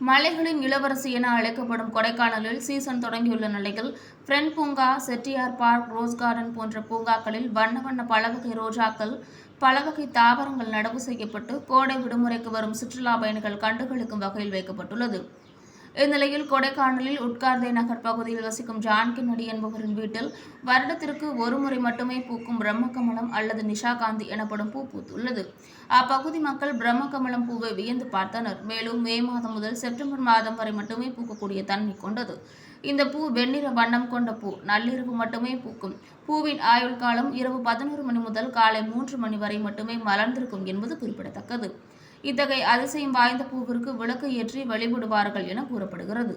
மலைகளின் இளவரசி என அழைக்கப்படும் கொடைக்கானலில் சீசன் தொடங்கியுள்ள நிலையில் ஃப்ரெண்ட் பூங்கா செட்டியார் பார்க் ரோஸ் கார்டன் போன்ற பூங்காக்களில் வண்ண வண்ண பலவகை ரோஜாக்கள் பலவகை தாவரங்கள் நடவு செய்யப்பட்டு கோடை விடுமுறைக்கு வரும் சுற்றுலா பயணிகள் கண்டுகளிக்கும் வகையில் வைக்கப்பட்டுள்ளது. இந்நிலையில் கொடைக்கானலில் உட்கார்ந்தே நகர் பகுதியில் வசிக்கும் ஜான்கி நடி என்பவரின் வீட்டில் வருடத்திற்கு ஒரு முறை மட்டுமே பூக்கும் பிரம்மகமலம் அல்லது நிஷாகாந்தி எனப்படும் பூ பூத்துள்ளது. அப்பகுதி மக்கள் பிரம்மகமலம் பூவை வியந்து பார்த்தனர். மேலும் மே மாதம் முதல் செப்டம்பர் மாதம் வரை மட்டுமே பூக்கக்கூடிய தன்மை கொண்டது. இந்த பூ வெண்ணிற வண்ணம் கொண்ட பூ நள்ளிரவு மட்டுமே பூக்கும். பூவின் ஆயுள் காலம் இரவு பதினோரு மணி முதல் காலை மூன்று மணி வரை மட்டுமே மலர்ந்திருக்கும் என்பது குறிப்பிடத்தக்கது. இத்தகைய அதிசயம் வாய்ந்த பூவிற்கு விளக்கு ஏற்றி வழிபடுவார்கள் என கூறப்படுகிறது.